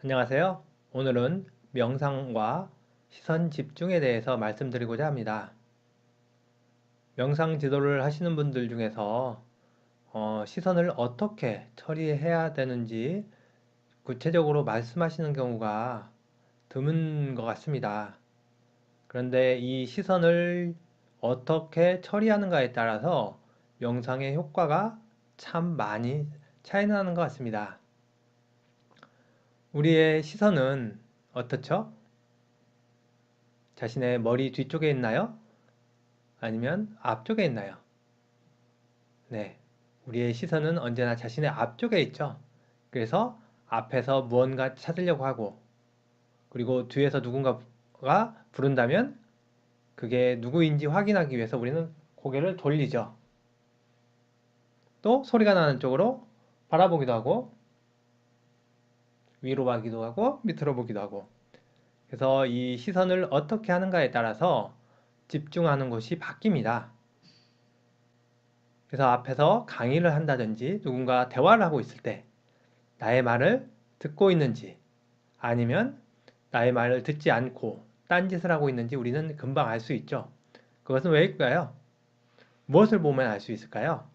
안녕하세요. 오늘은 명상과 시선 집중에 대해서 말씀드리고자 합니다. 명상 지도를 하시는 분들 중에서 어, 시선을 어떻게 처리해야 되는지 구체적으로 말씀하시는 경우가 드문 것 같습니다. 그런데 이 시선을 어떻게 처리하는가에 따라서 명상의 효과가 참 많이 차이 나는 것 같습니다. 우리의 시선은 어떻죠? 자신의 머리 뒤쪽에 있나요? 아니면 앞쪽에 있나요? 네. 우리의 시선은 언제나 자신의 앞쪽에 있죠. 그래서 앞에서 무언가 찾으려고 하고, 그리고 뒤에서 누군가가 부른다면 그게 누구인지 확인하기 위해서 우리는 고개를 돌리죠. 또 소리가 나는 쪽으로 바라보기도 하고, 위로 가기도 하고 밑으로 보기도 하고 그래서 이 시선을 어떻게 하는가에 따라서 집중하는 곳이 바뀝니다. 그래서 앞에서 강의를 한다든지 누군가 대화를 하고 있을 때 나의 말을 듣고 있는지 아니면 나의 말을 듣지 않고 딴짓을 하고 있는지 우리는 금방 알 수 있죠. 그것은 왜일까요? 무엇을 보면 알 수 있을까요?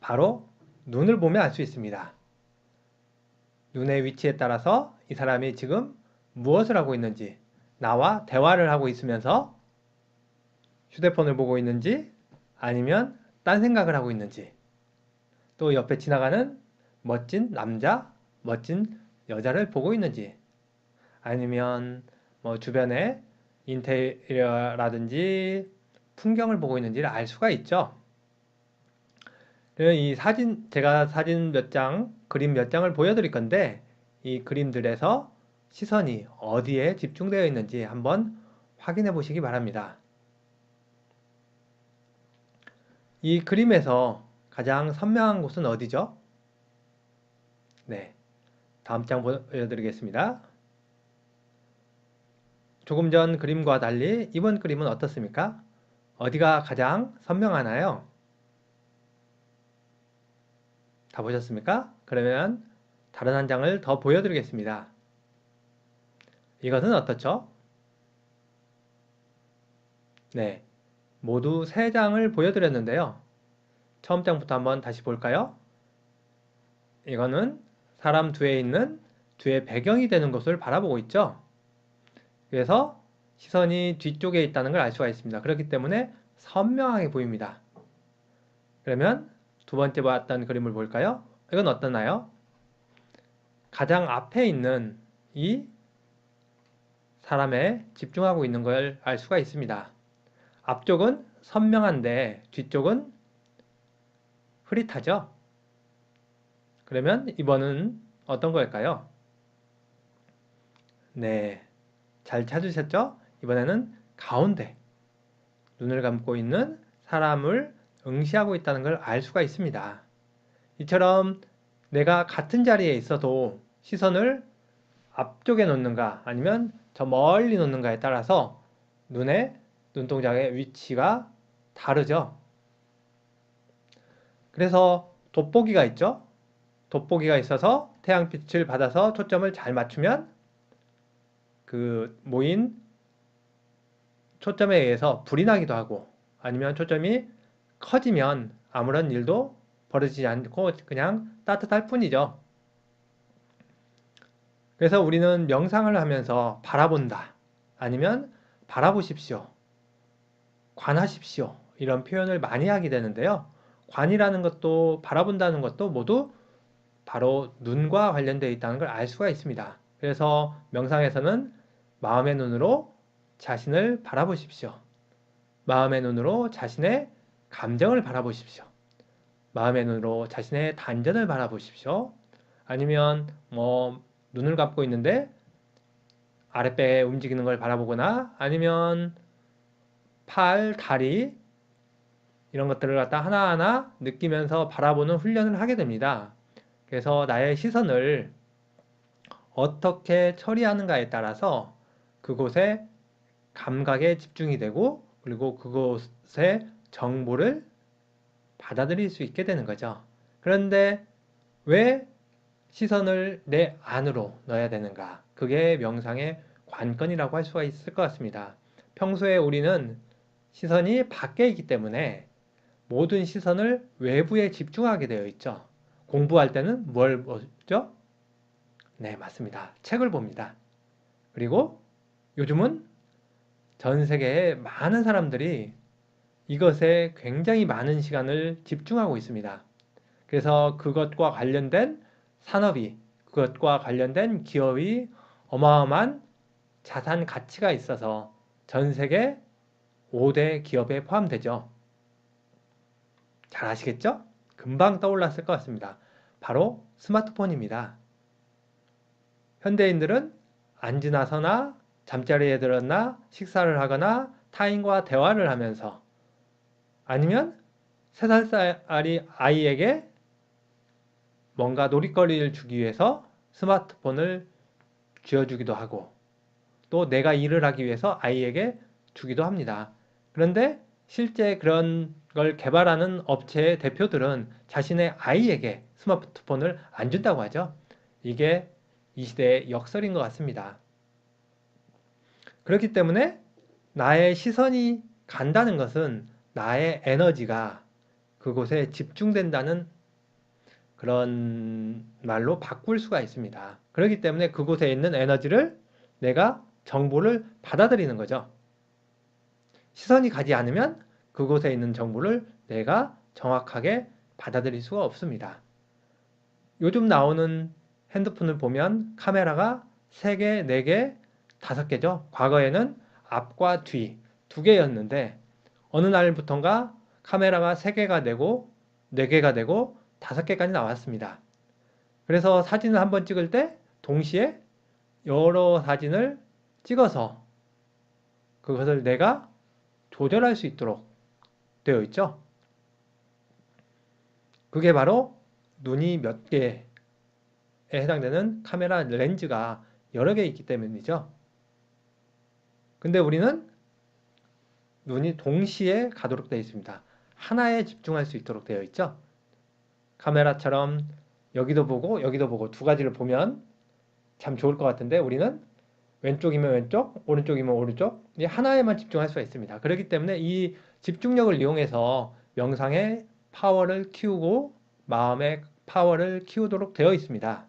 바로 눈을 보면 알 수 있습니다. 눈의 위치에 따라서 이 사람이 지금 무엇을 하고 있는지, 나와 대화를 하고 있으면서 휴대폰을 보고 있는지, 아니면 딴 생각을 하고 있는지, 또 옆에 지나가는 멋진 남자, 멋진 여자를 보고 있는지, 아니면 뭐 주변에 인테리어라든지 풍경을 보고 있는지를 알 수가 있죠. 이 사진, 제가 사진 몇 장, 그림 몇 장을 보여드릴 건데, 이 그림들에서 시선이 어디에 집중되어 있는지 한번 확인해 보시기 바랍니다. 이 그림에서 가장 선명한 곳은 어디죠? 네. 다음 장 보여드리겠습니다. 조금 전 그림과 달리 이번 그림은 어떻습니까? 어디가 가장 선명하나요? 다 보셨습니까? 그러면 다른 한 장을 더 보여드리겠습니다. 이것은 어떻죠? 네, 모두 세 장을 보여드렸는데요. 처음 장부터 한번 다시 볼까요? 이거는 사람 뒤에 있는 뒤에 배경이 되는 것을 바라보고 있죠. 그래서 시선이 뒤쪽에 있다는 걸 알 수가 있습니다. 그렇기 때문에 선명하게 보입니다. 그러면 두 번째 봤던 그림을 볼까요? 이건 어떠나요? 가장 앞에 있는 이 사람에 집중하고 있는 걸 알 수가 있습니다. 앞쪽은 선명한데 뒤쪽은 흐릿하죠? 그러면 이번은 어떤 걸까요? 네, 잘 찾으셨죠? 이번에는 가운데 눈을 감고 있는 사람을 응시하고 있다는 걸 알 수가 있습니다. 이처럼 내가 같은 자리에 있어도 시선을 앞쪽에 놓는가 아니면 저 멀리 놓는가에 따라서 눈의 눈동자의 위치가 다르죠. 그래서 돋보기가 있죠. 돋보기가 있어서 태양빛을 받아서 초점을 잘 맞추면 그 모인 초점에 의해서 불이 나기도 하고 아니면 초점이 커지면 아무런 일도 벌어지지 않고 그냥 따뜻할 뿐이죠. 그래서 우리는 명상을 하면서 바라본다. 아니면 바라보십시오. 관하십시오. 이런 표현을 많이 하게 되는데요. 관이라는 것도 바라본다는 것도 모두 바로 눈과 관련되어 있다는 걸 알 수가 있습니다. 그래서 명상에서는 마음의 눈으로 자신을 바라보십시오. 마음의 눈으로 자신의 감정을 바라보십시오. 마음의 눈으로 자신의 단전을 바라보십시오. 아니면 뭐 눈을 감고 있는데 아랫배 움직이는 걸 바라보거나 아니면 팔, 다리 이런 것들을 갖다 하나하나 느끼면서 바라보는 훈련을 하게 됩니다. 그래서 나의 시선을 어떻게 처리하는가에 따라서 그곳에 감각에 집중이 되고 그리고 그곳에 정보를 받아들일 수 있게 되는 거죠. 그런데 왜 시선을 내 안으로 넣어야 되는가? 그게 명상의 관건이라고 할 수가 있을 것 같습니다. 평소에 우리는 시선이 밖에 있기 때문에 모든 시선을 외부에 집중하게 되어 있죠. 공부할 때는 뭘 보죠? 네, 맞습니다. 책을 봅니다. 그리고 요즘은 전 세계의 많은 사람들이 이것에 굉장히 많은 시간을 집중하고 있습니다. 그래서 그것과 관련된 산업이, 그것과 관련된 기업이 어마어마한 자산 가치가 있어서 전 세계 5대 기업에 포함되죠. 잘 아시겠죠? 금방 떠올랐을 것 같습니다. 바로 스마트폰입니다. 현대인들은 앉으나 서나 잠자리에 들었나 식사를 하거나 타인과 대화를 하면서 아니면 3살짜리 아이에게 뭔가 놀이거리를 주기 위해서 스마트폰을 쥐어주기도 하고 또 내가 일을 하기 위해서 아이에게 주기도 합니다. 그런데 실제 그런 걸 개발하는 업체의 대표들은 자신의 아이에게 스마트폰을 안 준다고 하죠. 이게 이 시대의 역설인 것 같습니다. 그렇기 때문에 나의 시선이 간다는 것은 나의 에너지가 그곳에 집중된다는 그런 말로 바꿀 수가 있습니다. 그렇기 때문에 그곳에 있는 에너지를 내가 정보를 받아들이는 거죠. 시선이 가지 않으면 그곳에 있는 정보를 내가 정확하게 받아들일 수가 없습니다. 요즘 나오는 핸드폰을 보면 카메라가 3개, 4개, 5개죠. 과거에는 앞과 뒤 두 개였는데 어느 날부턴가 카메라가 3개가 되고 4개가 되고 5개까지 나왔습니다. 그래서 사진을 한번 찍을 때 동시에 여러 사진을 찍어서 그것을 내가 조절할 수 있도록 되어 있죠. 그게 바로 눈이 몇 개에 해당되는 카메라 렌즈가 여러 개 있기 때문이죠. 근데 우리는 눈이 동시에 가도록 되어 있습니다. 하나에 집중할 수 있도록 되어 있죠. 카메라처럼 여기도 보고 여기도 보고 두 가지를 보면 참 좋을 것 같은데 우리는 왼쪽이면 왼쪽, 오른쪽이면 오른쪽 하나에만 집중할 수가 있습니다. 그렇기 때문에 이 집중력을 이용해서 명상의 파워를 키우고 마음의 파워를 키우도록 되어 있습니다.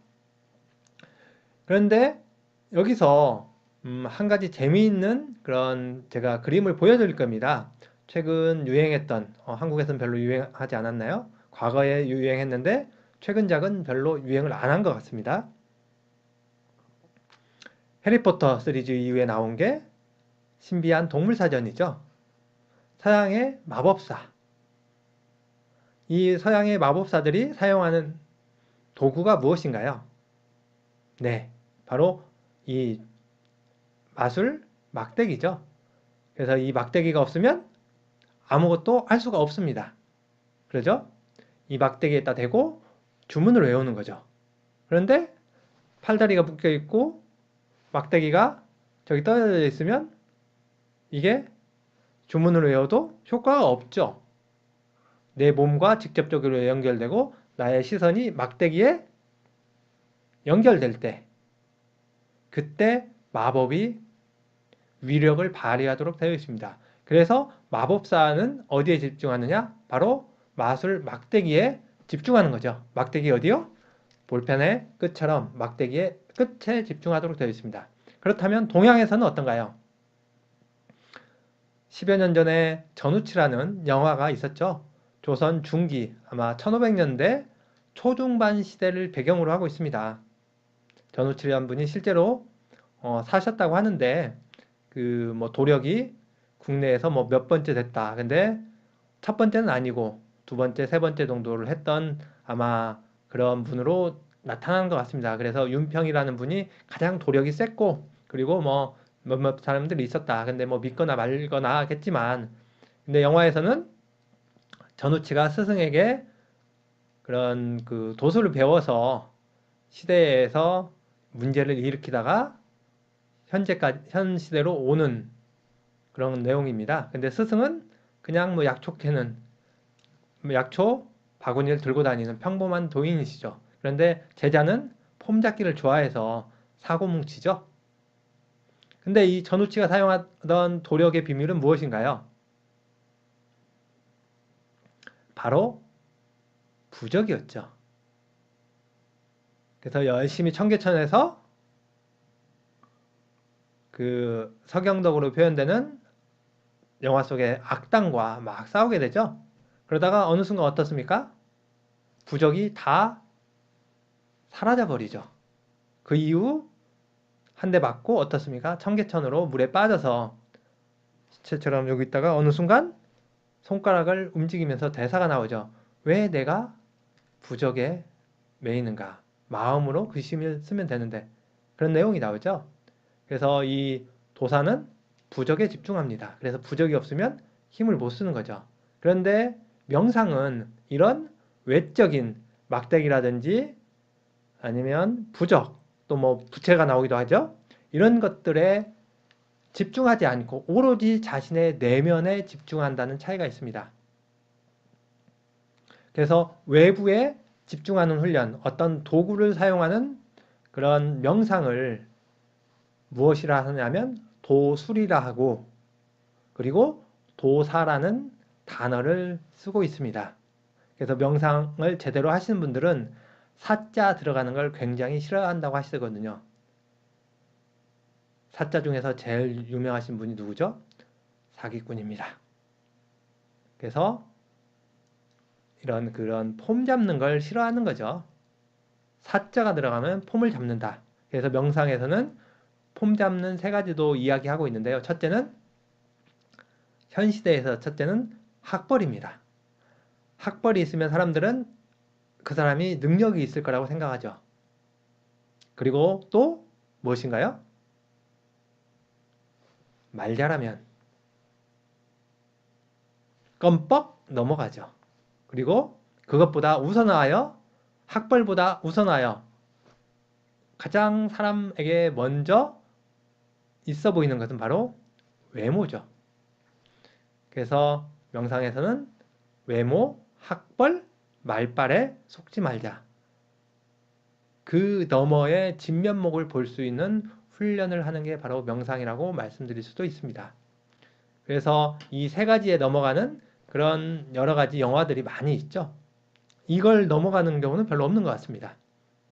그런데 여기서 음, 한 가지 재미있는 그런 제가 그림을 보여드릴 겁니다. 최근 유행했던 어, 한국에서는 별로 유행하지 않았나요? 과거에 유행했는데 최근작은 별로 유행을 안 한 것 같습니다. 해리포터 시리즈 이후에 나온 게 신비한 동물사전이죠. 서양의 마법사. 이 서양의 마법사들이 사용하는 도구가 무엇인가요? 네, 바로 이 마술 막대기죠. 그래서 이 막대기가 없으면 아무것도 할 수가 없습니다. 그러죠? 이 막대기에다 대고 주문을 외우는 거죠. 그런데 팔다리가 묶여 있고 막대기가 저기 떨어져 있으면 이게 주문을 외워도 효과가 없죠. 내 몸과 직접적으로 연결되고 나의 시선이 막대기에 연결될 때 그때 마법이 위력을 발휘하도록 되어 있습니다. 그래서 마법사는 어디에 집중하느냐? 바로 마술 막대기에 집중하는 거죠. 막대기 어디요? 볼펜의 끝처럼 막대기의 끝에 집중하도록 되어 있습니다. 그렇다면 동양에서는 어떤가요? 10여 년 전에 전우치라는 영화가 있었죠. 조선 중기 아마 1500년대 초중반 시대를 배경으로 하고 있습니다. 전우치라는 분이 실제로 어, 사셨다고 하는데 그 뭐 도력이 국내에서 뭐 몇 번째 됐다. 근데 첫 번째는 아니고 두 번째, 세 번째 정도를 했던 아마 그런 분으로 나타난 것 같습니다. 그래서 윤평이라는 분이 가장 도력이 셌고 그리고 뭐 몇몇 사람들이 있었다. 근데 뭐 믿거나 말거나 하겠지만 근데 영화에서는 전우치가 스승에게 그런 그 도수를 배워서 시대에서 문제를 일으키다가 현재까지 현 시대로 오는 그런 내용입니다. 근데 스승은 그냥 뭐 약초 캐는 뭐 약초 바구니를 들고 다니는 평범한 도인이시죠. 그런데 제자는 폼 잡기를 좋아해서 사고 뭉치죠. 근데 이 전우치가 사용하던 도력의 비밀은 무엇인가요? 바로 부적이었죠. 그래서 열심히 청계천에서 그 서경덕으로 표현되는 영화 속의 악당과 막 싸우게 되죠. 그러다가 어느 순간 어떻습니까? 부적이 다 사라져 버리죠. 그 이후 한 대 맞고 어떻습니까? 청계천으로 물에 빠져서 시체처럼 여기 있다가 어느 순간 손가락을 움직이면서 대사가 나오죠. 왜 내가 부적에 매이는가? 마음으로 글씨를 쓰면 되는데 그런 내용이 나오죠. 그래서 이 도사는 부적에 집중합니다. 그래서 부적이 없으면 힘을 못 쓰는 거죠. 그런데 명상은 이런 외적인 막대기라든지 아니면 부적 또 뭐 부채가 나오기도 하죠. 이런 것들에 집중하지 않고 오로지 자신의 내면에 집중한다는 차이가 있습니다. 그래서 외부에 집중하는 훈련, 어떤 도구를 사용하는 그런 명상을 무엇이라 하냐면 도술이라 하고 그리고 도사라는 단어를 쓰고 있습니다. 그래서 명상을 제대로 하시는 분들은 사자 들어가는 걸 굉장히 싫어한다고 하시거든요. 사자 중에서 제일 유명하신 분이 누구죠? 사기꾼입니다. 그래서 이런 그런 폼 잡는 걸 싫어하는 거죠. 사자가 들어가면 폼을 잡는다. 그래서 명상에서는 폼 잡는 세 가지도 이야기하고 있는데요. 첫째는 현 시대에서 첫째는 학벌입니다. 학벌이 있으면 사람들은 그 사람이 능력이 있을 거라고 생각하죠. 그리고 또 무엇인가요? 말 잘하면 껌뻑 넘어가죠. 그리고 그것보다 우선하여 학벌보다 우선하여 가장 사람에게 먼저 있어 보이는 것은 바로 외모죠. 그래서 명상에서는 외모, 학벌, 말빨에 속지 말자. 그 너머의 진면목을 볼 수 있는 훈련을 하는 게 바로 명상이라고 말씀드릴 수도 있습니다. 그래서 이 세 가지에 넘어가는 그런 여러 가지 영화들이 많이 있죠. 이걸 넘어가는 경우는 별로 없는 것 같습니다.